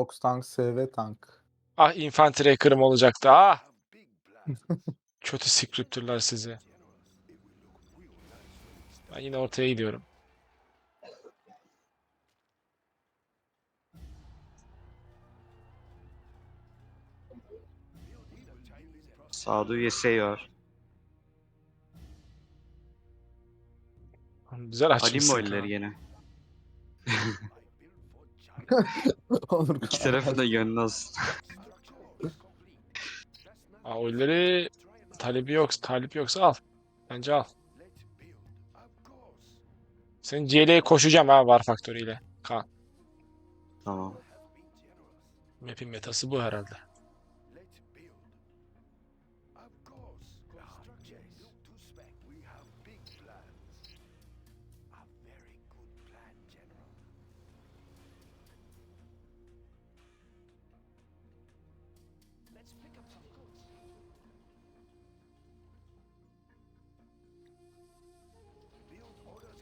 Fox Tank SV Tank. Ah infantry kırım olacaktı. Ah. Kötü scriptürler sizi. Ben yine ortaya gidiyorum. Sağda USA var. Güzel açmışsın. Kaan. yine? Onur İki Kaan. tarafın da gönlü olsun. Aa, oyları talebi yok, talip yoksa al. Bence al. Senin CL'ye koşacağım ha War Factory ile. Kaan. Tamam. Map'in metası bu herhalde.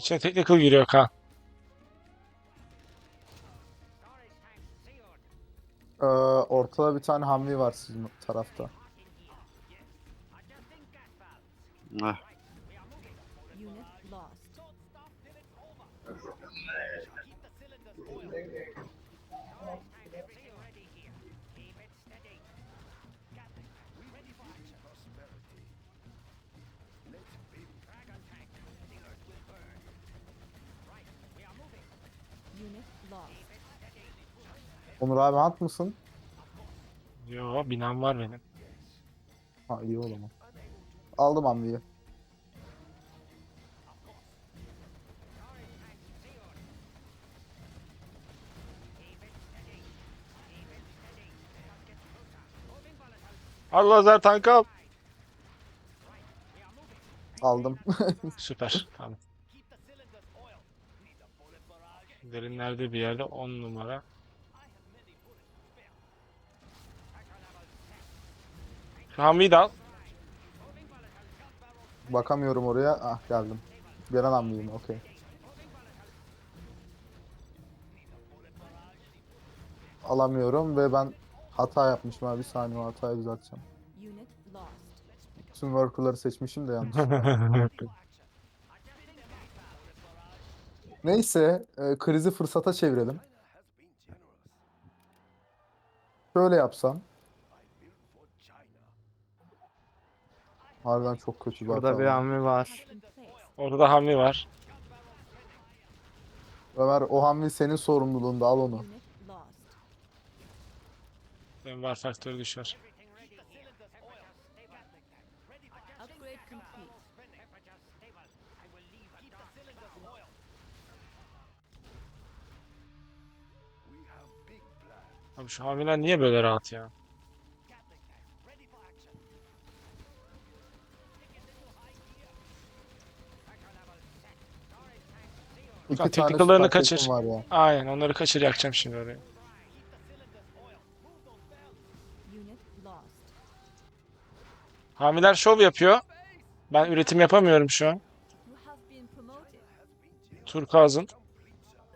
İçine technical giriyor Kaan. Ee, ortada bir tane Humvee var sizin tarafta. Heh, Onur abi hat mısın? Yo binam var benim. Ha iyi o zaman. Aldım Humvee'yi. Al lazer tank al. Aldım. Süper. Tamam. Derinlerde bir yerde 10 numara. Şu Humvee'yi de al. Bakamıyorum oraya. Ah geldim. Gelen Humvee'yim okey. Alamıyorum ve ben hata yapmışım abi. Bir saniye o hatayı düzelteceğim. Tüm worker'ları seçmişim de yanlış. Neyse, e, krizi fırsata çevirelim. Şöyle yapsam. Harbiden çok kötü bir Burada bir hamle var. Orada da Humvee var. Ömer o hamle senin sorumluluğunda al onu. Benim War Factory düşer. Abi şu Humvee'ler niye böyle rahat ya? İki tane süper kaçır. var ya. Aynen onları kaçır yakacağım şimdi oraya. Unit lost. Hamiler şov yapıyor. Ben üretim yapamıyorum şu an. You have been promoted. Turkuaz'ın.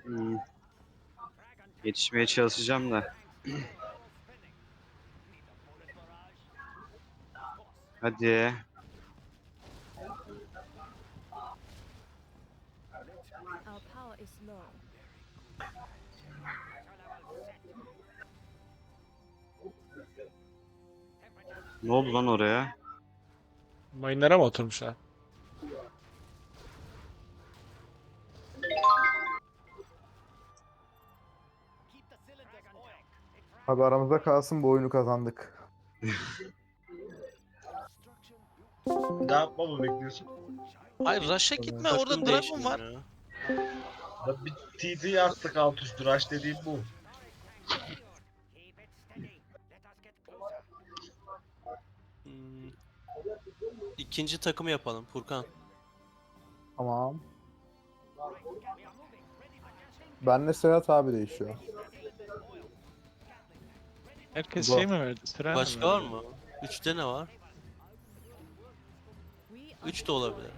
hmm. Yetişmeye çalışacağım da. Hadi. Our power is low. Ne oldu lan oraya? Mayınlara mı oturmuşlar? Abi aramızda kalsın bu oyunu kazandık. Daha yapma mı bekliyorsun? Hayır Rush'a gitme Takım orada Dragon var. değişmiyor. Bir TT attık alt üstü. Rush dediğim bu. Hmm. İkinci takımı yapalım Furkan. Tamam. Benle Serhat abi değişiyor. Herkes Bu- şey mi verdi? Mi Başka var mı? Üçte ne var? Üç de olabilir.